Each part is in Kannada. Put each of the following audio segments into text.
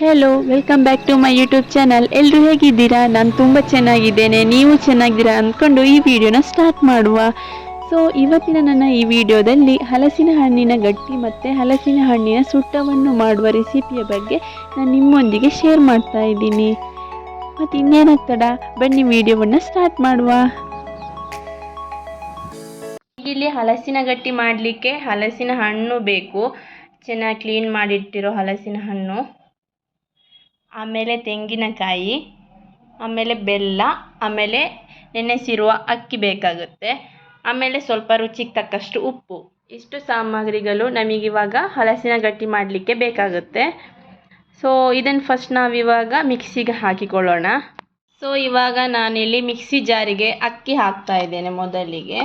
Hello welcome back to my YouTube channel ಎಲ್ಲರೂ ಹೇಗಿದ್ದೀರಾ? ನಾನು ತುಂಬ ಚೆನ್ನಾಗಿದ್ದೇನೆ. ನೀವು ಚೆನ್ನಾಗಿದ್ದೀರಾ ಅಂದ್ಕೊಂಡು ಈ ವಿಡಿಯೋನ ಸ್ಟಾರ್ಟ್ ಮಾಡುವ. ಸೊ ಇವತ್ತಿನ ನನ್ನ ಈ ವಿಡಿಯೋದಲ್ಲಿ ಹಲಸಿನ ಹಣ್ಣಿನ ಗಟ್ಟಿ ಮತ್ತು ಹಲಸಿನ ಹಣ್ಣಿನ ಸುಟ್ಟವನ್ನು ಮಾಡುವ ರೆಸಿಪಿಯ ಬಗ್ಗೆ ನಾನು ನಿಮ್ಮೊಂದಿಗೆ ಶೇರ್ ಮಾಡ್ತಾ ಇದ್ದೀನಿ. ಮತ್ತು ಇನ್ನೇನಾಗ್ತಡ ಬನ್ನಿ ವಿಡಿಯೋವನ್ನು ಸ್ಟಾರ್ಟ್ ಮಾಡುವ. ಇಲ್ಲಿ ಹಲಸಿನ ಗಟ್ಟಿ ಮಾಡಲಿಕ್ಕೆ ಹಲಸಿನ ಹಣ್ಣು ಬೇಕು. ಚೆನ್ನಾಗಿ ಕ್ಲೀನ್ ಮಾಡಿಟ್ಟಿರೋ ಹಲಸಿನ ಹಣ್ಣು. ಆಮೇಲೆ ತೆಂಗಿನಕಾಯಿ, ಆಮೇಲೆ ಬೆಲ್ಲ, ಆಮೇಲೆ ನೆನೆಸಿರುವ ಅಕ್ಕಿ ಬೇಕಾಗುತ್ತೆ. ಆಮೇಲೆ ಸ್ವಲ್ಪ ರುಚಿಗೆ ತಕ್ಕಷ್ಟು ಉಪ್ಪು. ಇಷ್ಟು ಸಾಮಗ್ರಿಗಳು ನಮಗಿವಾಗ ಹಲಸಿನ ಗಟ್ಟಿ ಮಾಡಲಿಕ್ಕೆ ಬೇಕಾಗುತ್ತೆ. ಸೊ ಇದನ್ನು ಫಸ್ಟ್ ನಾವಿವಾಗ ಮಿಕ್ಸಿಗೆ ಹಾಕಿಕೊಳ್ಳೋಣ. ಸೊ ಇವಾಗ ನಾನಿಲ್ಲಿ ಮಿಕ್ಸಿ ಜಾರಿಗೆ ಅಕ್ಕಿ ಹಾಕ್ತಾ ಇದ್ದೇನೆ ಮೊದಲಿಗೆ.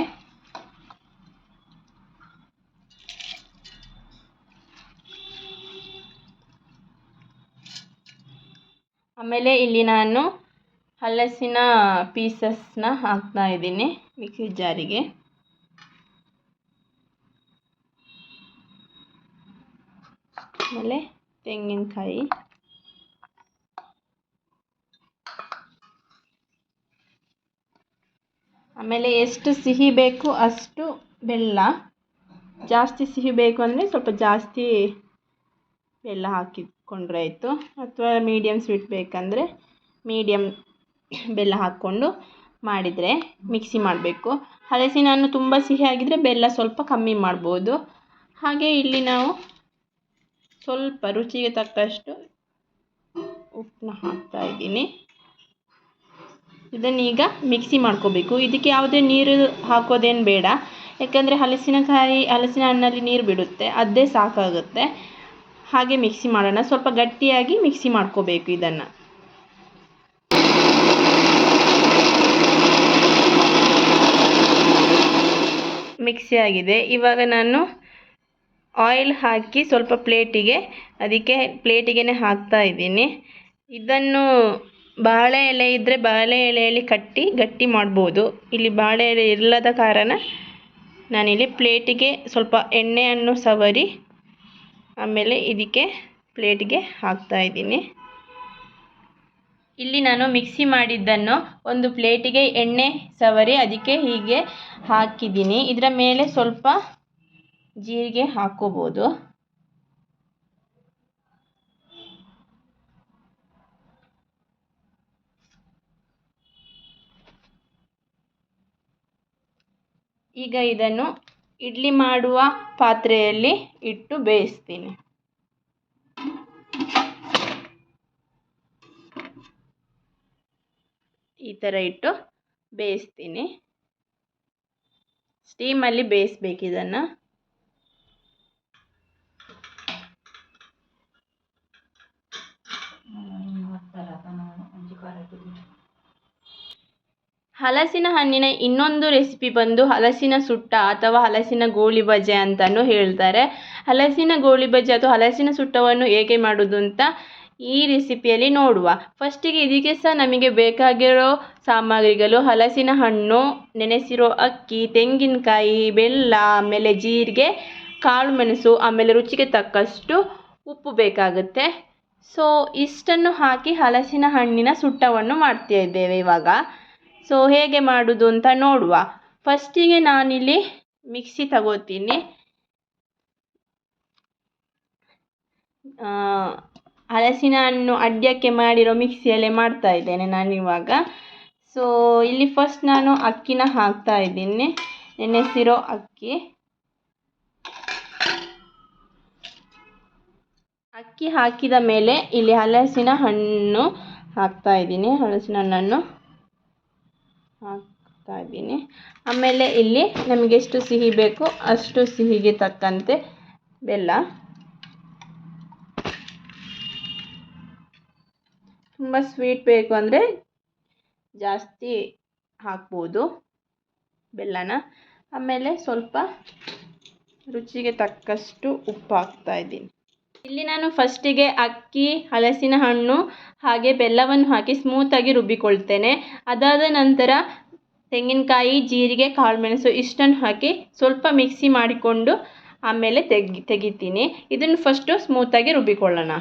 ಆಮೇಲೆ ಇಲ್ಲಿ ನಾನು ಹಲಸಿನ ಪೀಸಸ್ನ ಹಾಕ್ತಾ ಇದ್ದೀನಿ ಮಿಕ್ಸಿ ಜಾರಿಗೆ. ಆಮೇಲೆ ತೆಂಗಿನಕಾಯಿ. ಆಮೇಲೆ ಎಷ್ಟು ಸಿಹಿ ಬೇಕು ಅಷ್ಟು ಬೆಲ್ಲ. ಜಾಸ್ತಿ ಸಿಹಿ ಬೇಕು ಅಂದರೆ ಸ್ವಲ್ಪ ಜಾಸ್ತಿ ಬೆಲ್ಲ ಹಾಕಿಕೊಂಡ್ರೆ ಆಯಿತು. ಅಥವಾ ಮೀಡಿಯಮ್ ಸ್ವೀಟ್ ಬೇಕಂದರೆ ಮೀಡಿಯಮ್ ಬೆಲ್ಲ ಹಾಕ್ಕೊಂಡು ಮಾಡಿದರೆ ಮಿಕ್ಸಿ ಮಾಡಬೇಕು. ಹಲಸಿನ ಹಣ್ಣು ತುಂಬ ಸಿಹಿ ಆಗಿದ್ದರೆ ಬೆಲ್ಲ ಸ್ವಲ್ಪ ಕಮ್ಮಿ ಮಾಡ್ಬೋದು. ಹಾಗೆ ಇಲ್ಲಿ ನಾವು ಸ್ವಲ್ಪ ರುಚಿಗೆ ತಕ್ಕಷ್ಟು ಉಪ್ಪನ್ನ ಹಾಕ್ತಾ ಇದ್ದೀನಿ. ಇದನ್ನೀಗ ಮಿಕ್ಸಿ ಮಾಡ್ಕೋಬೇಕು. ಇದಕ್ಕೆ ಯಾವುದೇ ನೀರು ಹಾಕೋದೇನು ಬೇಡ. ಯಾಕಂದರೆ ಹಲಸಿನಕಾಯಿ, ಹಲಸಿನ ಹಣ್ಣಲ್ಲಿ ನೀರು ಬಿಡುತ್ತೆ. ಅದೇ ಸಾಕಾಗುತ್ತೆ. ಹಾಗೆ ಮಿಕ್ಸಿ ಮಾಡೋಣ. ಸ್ವಲ್ಪ ಗಟ್ಟಿಯಾಗಿ ಮಿಕ್ಸಿ ಮಾಡ್ಕೋಬೇಕು ಇದನ್ನು. ಮಿಕ್ಸಿ ಆಗಿದೆ. ಇವಾಗ ನಾನು ಆಯಿಲ್ ಹಾಕಿ ಸ್ವಲ್ಪ ಪ್ಲೇಟಿಗೆ, ಅದಕ್ಕೆ ಪ್ಲೇಟಿಗೆ ಹಾಕ್ತಾ ಇದ್ದೀನಿ. ಇದನ್ನು ಬಾಳೆ ಎಲೆ ಇದ್ದರೆ ಬಾಳೆ ಎಲೆಯಲ್ಲಿ ಕಟ್ಟಿ ಗಟ್ಟಿ ಮಾಡ್ಬೋದು. ಇಲ್ಲಿ ಬಾಳೆ ಎಲೆ ಇಲ್ಲದ ಕಾರಣ ನಾನಿಲ್ಲಿ ಪ್ಲೇಟಿಗೆ ಸ್ವಲ್ಪ ಎಣ್ಣೆಯನ್ನು ಸವರಿ ಆಮೇಲೆ ಇದಕ್ಕೆ ಪ್ಲೇಟ್ಗೆ ಹಾಕ್ತಾ ಇದ್ದೀನಿ. ಇಲ್ಲಿ ನಾನು ಮಿಕ್ಸಿ ಮಾಡಿದ್ದನ್ನು ಒಂದು ಪ್ಲೇಟಿಗೆ ಎಣ್ಣೆ ಸವರಿ ಅದಕ್ಕೆ ಹೀಗೆ ಹಾಕಿದ್ದೀನಿ. ಇದರ ಮೇಲೆ ಸ್ವಲ್ಪ ಜೀರಿಗೆ ಹಾಕೋಬೋದು. ಈಗ ಇದನ್ನು ಇಡ್ಲಿ ಮಾಡುವ ಪಾತ್ರೆಯಲ್ಲಿ ಇಟ್ಟು ಬೇಯಿಸ್ತೀನಿ. ಈ ಥರ ಇಟ್ಟು ಬೇಯಿಸ್ತೀನಿ. ಸ್ಟೀಮಲ್ಲಿ ಬೇಯಿಸ್ಬೇಕು ಇದನ್ನು. ಹಲಸಿನ ಹಣ್ಣಿನ ಇನ್ನೊಂದು ರೆಸಿಪಿ ಬಂದು ಹಲಸಿನ ಸುಟ್ಟ ಅಥವಾ ಹಲಸಿನ ಗೋಳಿ ಬಜೆ ಅಂತಲೂ ಹೇಳ್ತಾರೆ. ಹಲಸಿನ ಗೋಳಿ ಬಜೆ ಅಥವಾ ಹಲಸಿನ ಸುಟ್ಟವನ್ನು ಹೇಗೆ ಮಾಡೋದು ಅಂತ ಈ ರೆಸಿಪಿಯಲ್ಲಿ ನೋಡುವ. ಫಸ್ಟಿಗೆ ಇದಕ್ಕೆ ಸಹ ನಮಗೆ ಬೇಕಾಗಿರೋ ಸಾಮಗ್ರಿಗಳು ಹಲಸಿನ ಹಣ್ಣು, ನೆನೆಸಿರೋ ಅಕ್ಕಿ, ತೆಂಗಿನಕಾಯಿ, ಬೆಲ್ಲ, ಆಮೇಲೆ ಜೀರಿಗೆ ಕಾಳು ಮೆಣಸು ಆಮೇಲೆ ರುಚಿಗೆ ತಕ್ಕಷ್ಟು ಉಪ್ಪು ಬೇಕಾಗುತ್ತೆ. ಸೊ ಇಷ್ಟನ್ನು ಹಾಕಿ ಹಲಸಿನ ಹಣ್ಣಿನ ಸುಟ್ಟವನ್ನು ಮಾಡ್ತಾ ಇದ್ದೇವೆ ಇವಾಗ. ಸೊ ಹೇಗೆ ಮಾಡೋದು ಅಂತ ನೋಡುವ. ಫಸ್ಟಿಗೆ ನಾನಿಲ್ಲಿ ಮಿಕ್ಸಿ ತಗೋತೀನಿ. ಹಲಸಿನ ಹಣ್ಣು ಅಡ್ಯಕ್ಕೆ ಮಾಡಿರೋ ಮಿಕ್ಸಿಯಲ್ಲೇ ಮಾಡ್ತಾ ಇದ್ದೇನೆ ನಾನಿವಾಗ ಸೊ ಇಲ್ಲಿ ಫಸ್ಟ್ ನಾನು ಅಕ್ಕಿನ ಹಾಕ್ತಾ ಇದ್ದೀನಿ. ನೆನೆಸಿರೋ ಅಕ್ಕಿ. ಅಕ್ಕಿ ಹಾಕಿದ ಮೇಲೆ ಇಲ್ಲಿ ಹಲಸಿನ ಹಣ್ಣು ಹಾಕ್ತಾ ಇದ್ದೀನಿ ಹಲಸಿನ ಹಣ್ಣನ್ನು ಹಾಕ್ತಾ ಇದ್ದೀನಿ ಆಮೇಲೆ ಇಲ್ಲಿ ನಮಗೆ ಎಷ್ಟು ಸಿಹಿ ಬೇಕು ಅಷ್ಟು ಸಿಹಿಗೆ ತಕ್ಕಂತೆ ಬೆಲ್ಲ. ತುಂಬ ಸ್ವೀಟ್ ಬೇಕು ಅಂದರೆ ಜಾಸ್ತಿ ಹಾಕ್ಬೋದು ಬೆಲ್ಲನ. ಆಮೇಲೆ ಸ್ವಲ್ಪ ರುಚಿಗೆ ತಕ್ಕಷ್ಟು ಉಪ್ಪು ಹಾಕ್ತಾ ಇದ್ದೀನಿ ಇಲ್ಲಿ ನಾನು ಫಸ್ಟಿಗೆ ಅಕ್ಕಿ, ಹಲಸಿನ ಹಣ್ಣು, ಹಾಗೆ ಬೆಲ್ಲವನ್ನು ಹಾಕಿ ಸ್ಮೂತಾಗಿ ರುಬ್ಬಿಕೊಳ್ತೇನೆ. ಅದಾದ ನಂತರ ತೆಂಗಿನಕಾಯಿ, ಜೀರಿಗೆ, ಕಾಳುಮೆಣಸು ಇಷ್ಟನ್ನು ಹಾಕಿ ಸ್ವಲ್ಪ ಮಿಕ್ಸಿ ಮಾಡಿಕೊಂಡು ಆಮೇಲೆ ತೆಗಿ, ತೆಗಿತೀನಿ. ಇದನ್ನು ಫಸ್ಟು ಸ್ಮೂತಾಗಿ ರುಬ್ಬಿಕೊಳ್ಳೋಣ.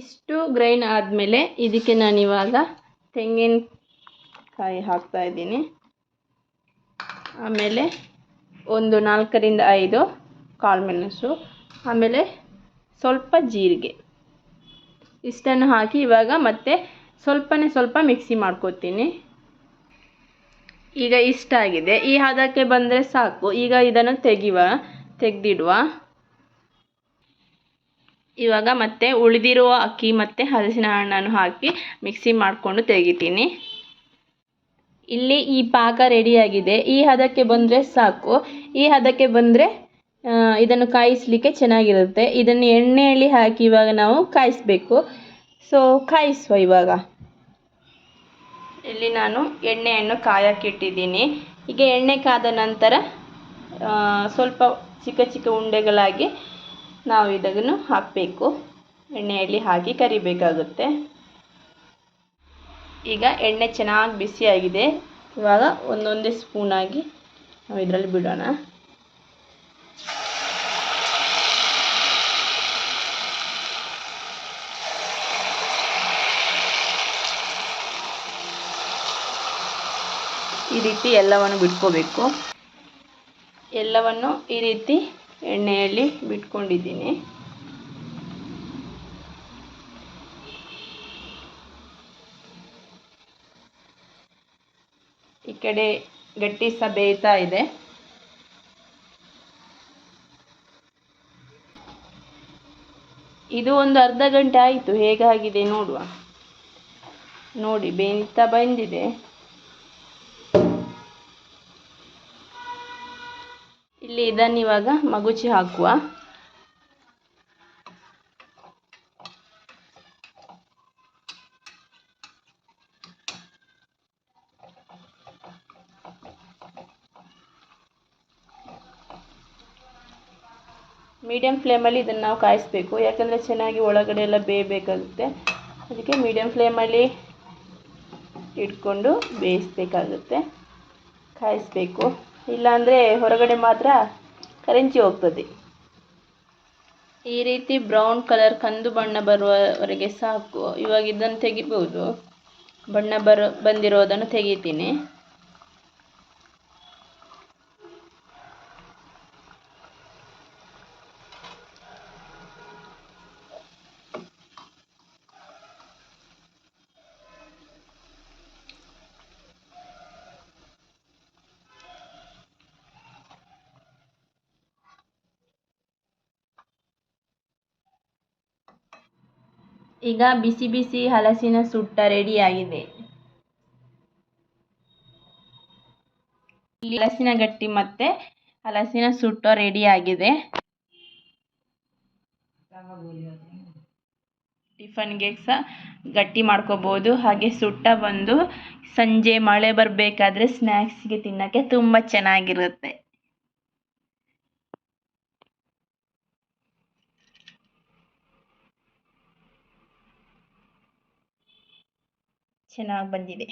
ಇಷ್ಟು ಗ್ರೈಂಡ್ ಆದಮೇಲೆ ಇದಕ್ಕೆ ನಾನು ಇವಾಗ ತೆಂಗಿನಕಾಯಿ ಹಾಕ್ತಾಯಿದ್ದೀನಿ ಆಮೇಲೆ ಒಂದು ನಾಲ್ಕರಿಂದ ಐದು ಕಾಳುಮೆಣಸು ಆಮೇಲೆ ಸ್ವಲ್ಪ ಜೀರಿಗೆ. ಇಷ್ಟನ್ನು ಹಾಕಿ ಇವಾಗ ಮತ್ತೆ ಸ್ವಲ್ಪನೇ ಸ್ವಲ್ಪ ಮಿಕ್ಸಿ ಮಾಡ್ಕೊತೀನಿ. ಈಗ ಇಷ್ಟ ಆಗಿದೆ. ಈ ಹದಕ್ಕೆ ಬಂದರೆ ಸಾಕು. ಈಗ ಇದನ್ನು ತೆಗಿವ ತೆಗೆದಿಡುವ. ಇವಾಗ ಮತ್ತೆ ಉಳಿದಿರುವ ಅಕ್ಕಿ ಮತ್ತು ಹಲಸಿನ ಹಣ್ಣನ್ನು ಹಾಕಿ ಮಿಕ್ಸಿ ಮಾಡಿಕೊಂಡು ತೆಗಿತೀನಿ. ಇಲ್ಲಿ ಈ ಪಾಕ ರೆಡಿಯಾಗಿದೆ. ಈ ಹದಕ್ಕೆ ಬಂದರೆ ಸಾಕು. ಈ ಹದಕ್ಕೆ ಬಂದರೆ ಇದನ್ನು ಕಾಯಿಸಲಿಕ್ಕೆ ಚೆನ್ನಾಗಿರುತ್ತೆ. ಇದನ್ನು ಎಣ್ಣೆಯಲ್ಲಿ ಹಾಕಿ ಇವಾಗ ನಾವು ಕಾಯಿಸಬೇಕು. ಸೊ ಕಾಯಿಸುವ ಇವಾಗ. ಇಲ್ಲಿ ನಾನು ಎಣ್ಣೆಯನ್ನು ಕಾಯಕ್ಕಿಟ್ಟಿದ್ದೀನಿ ಈಗ ಎಣ್ಣೆ ಕಾದ ನಂತರ ಸ್ವಲ್ಪ ಚಿಕ್ಕ ಚಿಕ್ಕ ಉಂಡೆಗಳಾಗಿ ನಾವು ಇದನ್ನು ಹಾಕಬೇಕು. ಎಣ್ಣೆಯಲ್ಲಿ ಹಾಕಿ ಕರಿಬೇಕಾಗುತ್ತೆ. ಈಗ ಎಣ್ಣೆ ಚೆನ್ನಾಗಿ ಬಿಸಿಯಾಗಿದೆ ಇವಾಗ ಒಂದೊಂದೇ ಸ್ಪೂನಾಗಿ ನಾವು ಇದರಲ್ಲಿ ಬಿಡೋಣ. ಈ ರೀತಿ ಎಲ್ಲವನ್ನು ಬಿಟ್ಕೋಬೇಕು. ಎಲ್ಲವನ್ನು ಈ ರೀತಿ ಎಣ್ಣೆಯಲ್ಲಿ ಬಿಟ್ಕೊಂಡಿದ್ದೀನಿ. ಈ ಕಡೆ ಗಟ್ಟಿ ಸಹ ಬೇಯ್ತಾ ಇದೆ. ಇದು ಒಂದು ಅರ್ಧ ಗಂಟೆ ಆಯಿತು, ಹೇಗಾಗಿದೆ ನೋಡುವ. ನೋಡಿ, ಬೇಯ್ತಾ ಬಂದಿದೆ. ಇಲ್ಲಿ ಇದನ್ನು ಇವಾಗ ಮಗುಚಿ ಹಾಕುವ. ಮೀಡಿಯಮ್ ಫ್ಲೇಮಲ್ಲಿ ಇದನ್ನು ನಾವು ಕಾಯಿಸಬೇಕು. ಯಾಕಂದರೆ ಚೆನ್ನಾಗಿ ಒಳಗಡೆ ಎಲ್ಲ ಬೇಯಬೇಕಾಗುತ್ತೆ. ಅದಕ್ಕೆ ಮೀಡಿಯಮ್ ಫ್ಲೇಮಲ್ಲಿ ಇಟ್ಕೊಂಡು ಬೇಯಿಸಬೇಕಾಗುತ್ತೆ. ಕಾಯಿಸಬೇಕು. ಇಲ್ಲಾಂದರೆ ಹೊರಗಡೆ ಮಾತ್ರ ಕರೆಂಚಿ ಹೋಗ್ತದೆ. ಈ ರೀತಿ ಬ್ರೌನ್ ಕಲರ್ ಕಂದು ಬಣ್ಣ ಬರುವವರೆಗೆ ಸಾಕು. ಇವಾಗ ಇದನ್ನು ತೆಗಿಬೋದು. ಬಣ್ಣ ಬರೋ ಬಂದಿರೋದನ್ನು ತೆಗಿತೀನಿ. ಈಗ ಬಿಸಿ ಬಿಸಿ ಹಲಸಿನ ಸುಟ್ಟ ರೆಡಿಯಾಗಿದೆ ಹಲಸಿನ ಗಟ್ಟಿ ಮತ್ತೆ ಹಲಸಿನ ಸುಟ್ಟ ರೆಡಿಯಾಗಿದೆ ಟಿಫನ್ಗೆ ಸಹ ಗಟ್ಟಿ ಮಾಡ್ಕೋಬೋದು. ಹಾಗೆ ಸುಟ್ಟ ಬಂದು ಸಂಜೆ ಮಳೆ ಬರಬೇಕಾದ್ರೆ ಸ್ನ್ಯಾಕ್ಸ್ಗೆ ತಿನ್ನೋಕ್ಕೆ ತುಂಬ ಚೆನ್ನಾಗಿರುತ್ತೆ. ಚೆನ್ನಾಗಿ ಬಂದಿದೆ.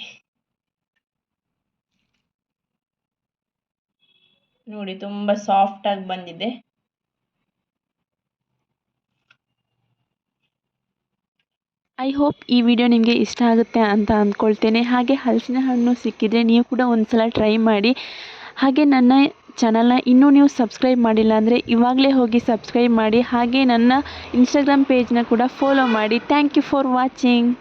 ನೋಡಿ ತುಂಬ ಸಾಫ್ಟಾಗಿ ಬಂದಿದೆ. ಐ ಹೋಪ್ ಈ ವಿಡಿಯೋ ನಿಮಗೆ ಇಷ್ಟ ಆಗುತ್ತೆ ಅಂತ ಅಂದ್ಕೊಳ್ತೇನೆ ಹಾಗೆ ಹಲಸಿನ ಹಣ್ಣು ಸಿಕ್ಕಿದರೆ ನೀವು ಕೂಡ ಒಂದು ಸಲ ಟ್ರೈ ಮಾಡಿ. ಹಾಗೆ ನನ್ನ ಚಾನಲ್ನ ಇನ್ನೂ ನೀವು ಸಬ್ಸ್ಕ್ರೈಬ್ ಮಾಡಿಲ್ಲ ಅಂದರೆ ಇವಾಗಲೇ ಹೋಗಿ ಸಬ್ಸ್ಕ್ರೈಬ್ ಮಾಡಿ. ಹಾಗೆ ನನ್ನ ಇನ್ಸ್ಟಾಗ್ರಾಮ್ ಪೇಜ್ನ ಕೂಡ ಫಾಲೋ ಮಾಡಿ. Thank you for watching